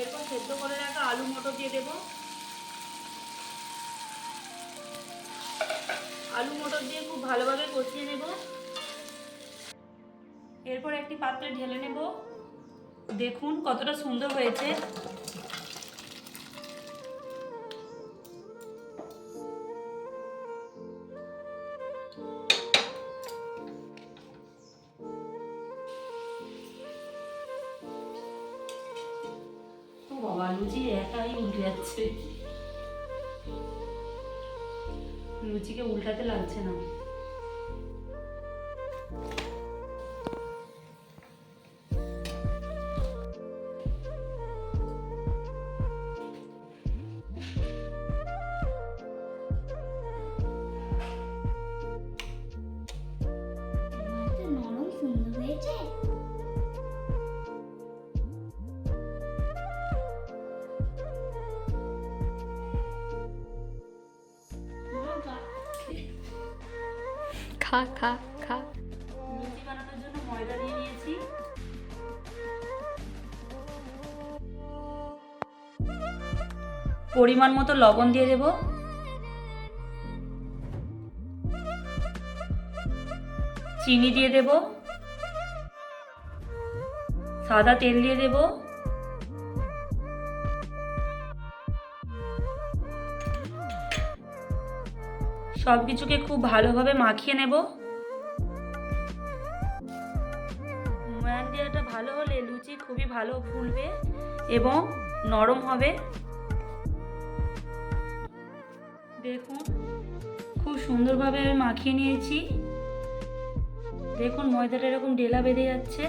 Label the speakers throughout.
Speaker 1: এরপর সেদ্ধ করে রাখা আলু মটর দিয়ে দেব। আলু মটর দিয়ে খুব ভালোভাবে কষিয়ে নেব। এরপর একটি পাত্রে ঢেলে নেব। দেখুন কতটা সুন্দর হয়েছে। লুচি একাই উল্টে যাচ্ছে। লুচিকে উল্টাতে লাগছে না।
Speaker 2: খা খা খা।
Speaker 1: বানানোর জন্য ময়দা নিয়ে নিয়েছি পরিমাণ মতো লবণ দিয়ে দেব। চিনি দিয়ে দেব। সাদা তেল দিয়ে দেব। সব কিছুকে খুব ভালোভাবে মাখিয়ে নেব। ময়ান দেওয়াটা ভালো হলে লুচি খুবই ভালো ফুলবে এবং নরম হবে। দেখুন, খুব সুন্দরভাবে আমি মাখিয়ে নিয়েছি। দেখুন ময়দাটা এরকম ডেলা বেঁধে যাচ্ছে।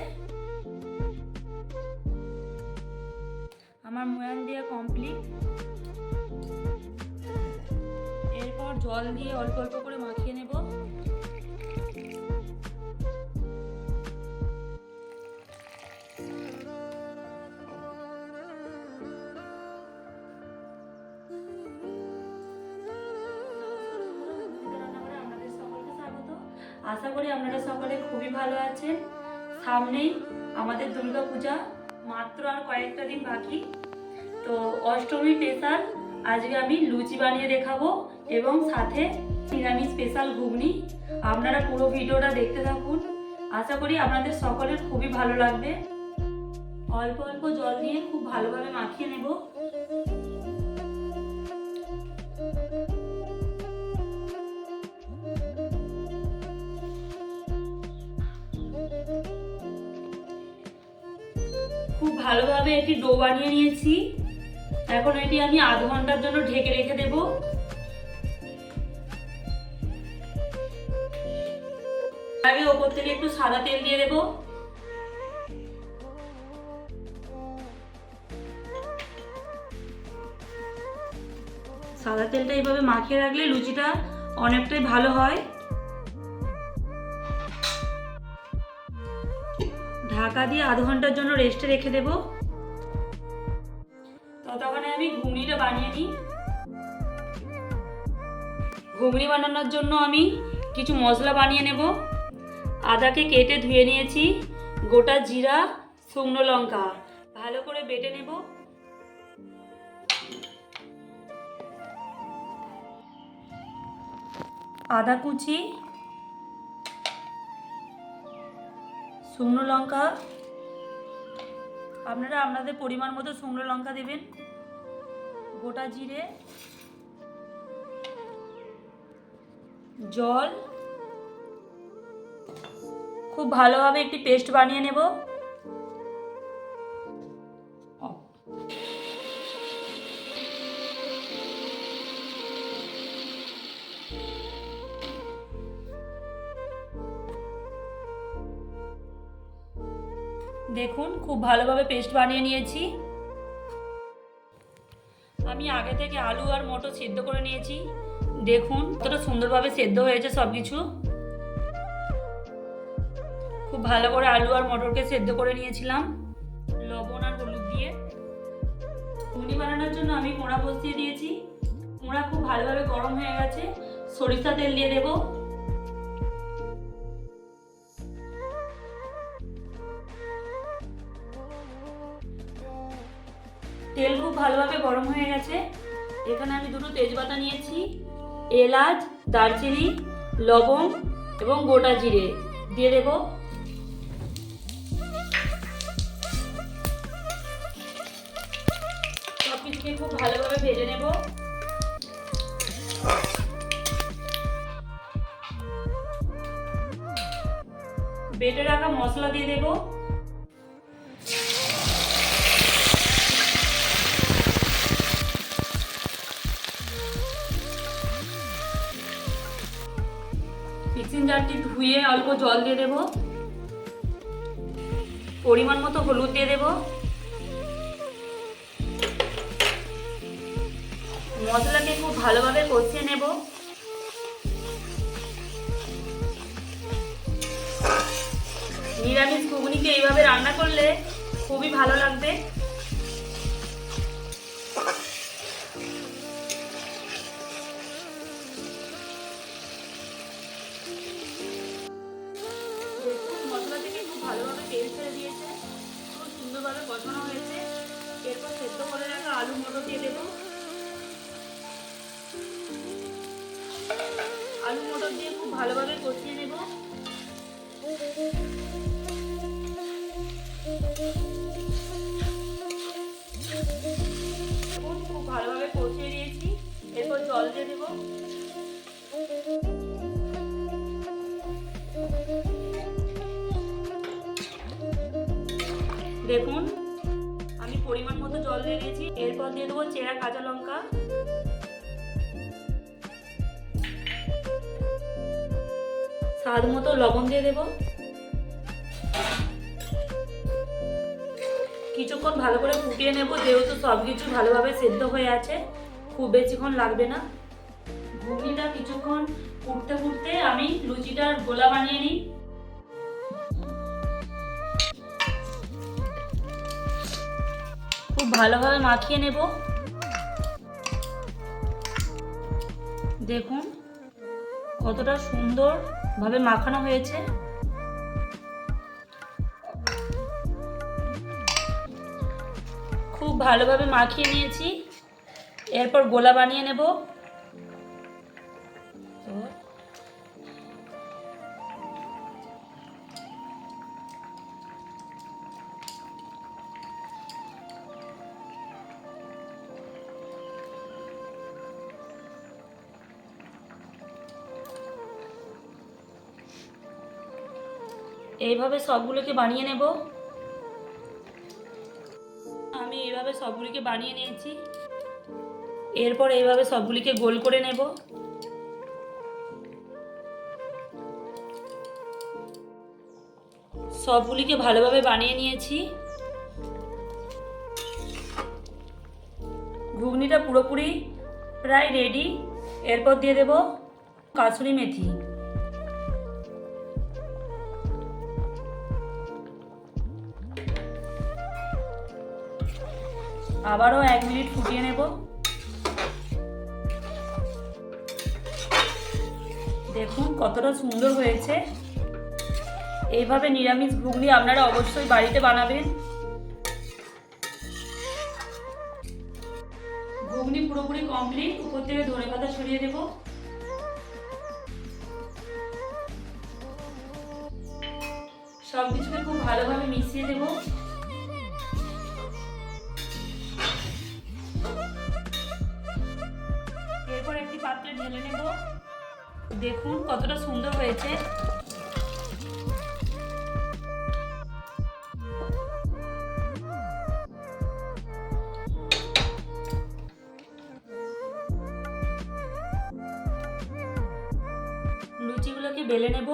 Speaker 1: জল দিয়ে অল্প অল্প করে মাখিয়ে নেব। আশা করি আপনারা সকলে খুবই ভালো আছেন। সামনেই আমাদের দুর্গা পূজা, মাত্র আর কয়েকটা দিন বাকি। তো অষ্টমী স্পেশাল, আজকে আমি লুচি বানিয়ে দেখাবো। এবং সাথে নিরামিষ স্পেশাল ঘুগনি। আপনারা পুরো ভিডিওটা দেখতে থাকুন। আশা করি আপনাদের সকলের খুবই ভালো লাগবে। অল্প অল্প জল নিয়ে খুব ভালোভাবে মাখিয়ে নেব। খুব ভালোভাবে এটি ডো বানিয়ে নিয়েছি। এখন এটি আমি আধ ঘণ্টার জন্য ঢেকে রেখে দেব। আগে ওপর থেকে একটু সাদা তেল দিয়ে দেবো। সাদা তেলটা এইভাবে মাখিয়ে রাখলে লুচিটা অনেকটাই ভালো হয়। ঢাকা দিয়ে আধ ঘণ্টার জন্য রেস্টে রেখে দেব। ততক্ষণে আমি ঘুগনিটা বানিয়ে নিই। ঘুগনি বানানোর জন্য আমি কিছু মশলা বানিয়ে নেব। আদাকে কেটে ধুয়ে নিয়েছি, গোটা জিরা, শুকনো লঙ্কা। ভালো করে বেটে নেব। আদা কুচি, শুকনো লঙ্কা। আপনারা আপনাদের পরিমাণ মতো শুকনো লঙ্কা দেবেন। গোটা জিরে, জল খুব ভালোভাবে একটি পেস্ট বানিয়ে নেব। দেখুন, খুব ভালোভাবে পেস্ট বানিয়ে নিয়েছি। আমি আগে থেকে আলু আর মটর সেদ্ধ করে নিয়েছি। দেখুন, কতটা সুন্দরভাবে সেদ্ধ হয়েছে সব কিছু ভালো করে আলু আর মটরকে সেদ্ধ করে নিয়েছিলাম, লবণ আর হলুদ দিয়ে। ঘুগনি বানানোর জন্য আমি কোঁড়া বসিয়ে দিয়েছি। কোঁড়া খুব ভালোভাবে গরম হয়ে গেছে। সরিষা তেল দিয়ে দেবো। তেল খুব ভালোভাবে গরম হয়ে গেছে। এখানে আমি দুটো তেজপাতা নিয়েছি, এলাচ, দারচিনি লবং এবং গোটা জিরে দিয়ে দেবো। বেটে রাখা মশলা দিয়ে দেবো। মিক্সিং জারটি ধুয়ে অল্প জল দিয়ে দেবো। পরিমাণ মতো হলুদ দিয়ে দেবো। মশলাকে খুব ভালোভাবে কষিয়ে নেব। নিরামিষ ঘুগনিকে এইভাবে রান্না করলে খুবই ভালো লাগবে। থেকে খুব ভালোভাবে তেল খুব সুন্দরভাবে হয়েছে। এরপর করে রাখা আলু মটর দিয়ে দেবো। আলু মটর দিয়ে খুব ভালোভাবে কষিয়ে দেখুন, খুব ভালোভাবে কষিয়ে দিয়েছি। এরপর জল দিয়ে দেবো। দেখুন, আমি পরিমাণ মতো জল দিয়ে দিয়েছি। এরপর দিয়ে দেবো চেরা কাঁচা লঙ্কা। স্বাদ মতো লবণ দিয়ে দেব। কিছুক্ষণ ভালো করে ফুটিয়ে নেব, যেহেতু সব কিছু ভালোভাবে সেদ্ধ হয়ে আছে, খুব বেশিক্ষণ লাগবে না। ঘুগনিটা কিছুক্ষণ ফুটতে ফুটতে আমি লুচিটার গোলা বানিয়ে নিই। খুব ভালোভাবে মাখিয়ে নেব। দেখুন কতটা সুন্দরভাবে মাখানো হয়েছে। ভালোভাবে মাখিয়ে নিয়েছি। এরপর গোলা বানিয়ে নেব। এইভাবে সবগুলোকে বানিয়ে নেব। সবগুলিকে বানিয়ে নিয়েছি। এরপর এইভাবে সবগুলিকে গোল করে নেব। সবগুলিকে ভালোভাবে বানিয়ে নিয়েছি। ঘুগনিটা পুরোপুরি প্রায় রেডি এরপর দিয়ে দেব কাসুরি মেথি। আবারও এক মিনিট ফুটিয়ে নেব। দেখুন কতটা সুন্দর হয়েছে। এইভাবে নিরামিষ ঘুগনি আপনারা অবশ্যই বাড়িতে বানাবেন। ঘুগনি পুরোপুরি কমপ্লিট উপর থেকে ধনে পাতা ছড়িয়ে দেব। সব কিছুকে খুব ভালোভাবে মিশিয়ে দেবো। ঢেলে নেব। দেখুন কতটা সুন্দর হয়েছে। লুচিগুলোকে বেলে নেব।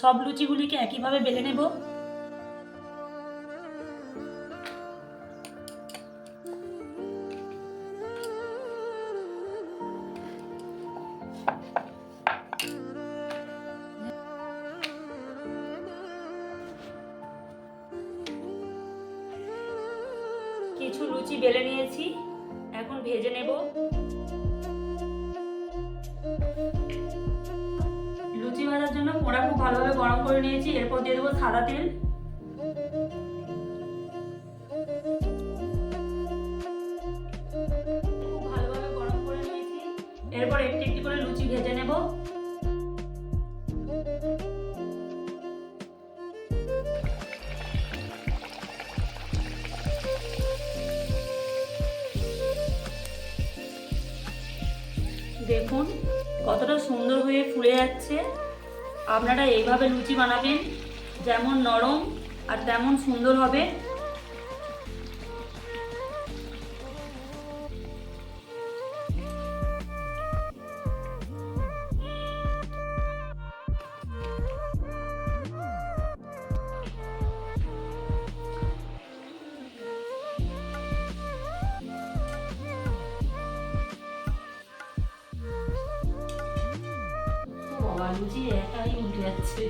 Speaker 1: সব লুচিগুলিকে একইভাবে বেলে নেব। ভালোভাবে গরম করে নিয়েছি, এরপর দিয়ে দেবো সাদা তেল। ভালোভাবে গরম করে নিয়েছি। এরপর একটি একটি করে লুচি ভেজে নেব। দেখুন, কতটা সুন্দর হয়ে ফুলে যাচ্ছে। আপনারা এইভাবে লুচি বানাবেন যেমন নরম আর তেমন সুন্দর হবে। বাবা লুচি একাই উল্টে যাচ্ছে।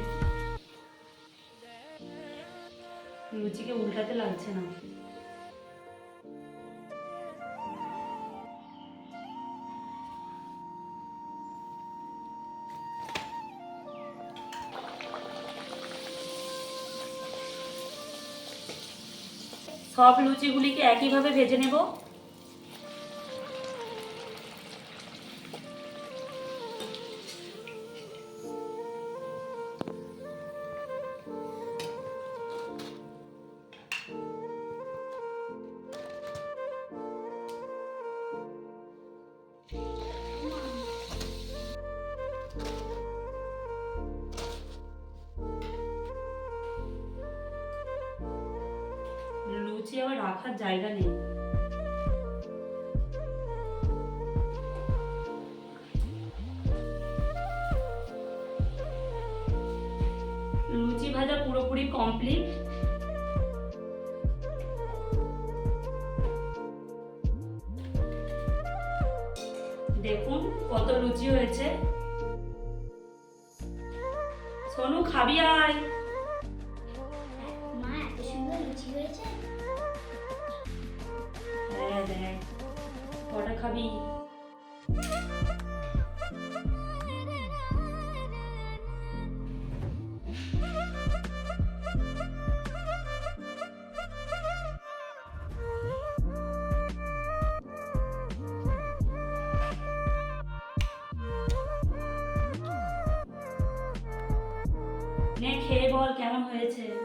Speaker 1: সব লুচিগুলিকে একইভাবে ভেজে নেব। রাখার জায়গা নেই। লুচি ভাজা পুরোপুরি কমপ্লিট দেখুন কত লুচি হয়েছে। সোনু, খাবি আয়।
Speaker 3: মা, এত সুন্দর লুচি হয়েছে।
Speaker 1: খাবি। খেয়ে বল কেমন হয়েছে।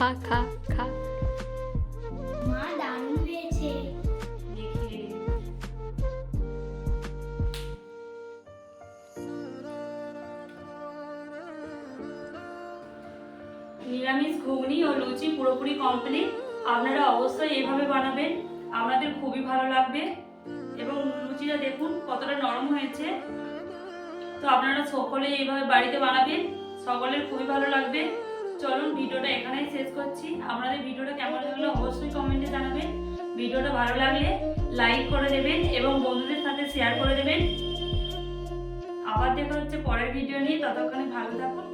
Speaker 2: খা খা খা।
Speaker 3: মা দারুণ হয়েছে
Speaker 1: নিরামিষ ঘুগনি ও লুচি পুরোপুরি কমপ্লিট আপনারা অবশ্যই এভাবে বানাবেন। আপনাদের খুবই ভালো লাগবে। এবং লুচিটা দেখুন কতটা নরম হয়েছে। তো আপনারা সকলে এইভাবে বাড়িতে বানাবেন। সকলের খুবই ভালো লাগবে। চলুন ভিডিওটা এখানেই শেষ করছি। আপনাদের ভিডিওটা কেমন লাগল অবশ্যই কমেন্টে জানাবেন। ভিডিওটা ভালো লাগলে লাইক করে দেবেন এবং বন্ধুদের সাথে শেয়ার করে দেবেন। আবার দেখা হচ্ছে পরের ভিডিও নিয়ে, ততক্ষণে ভালো থাকুন।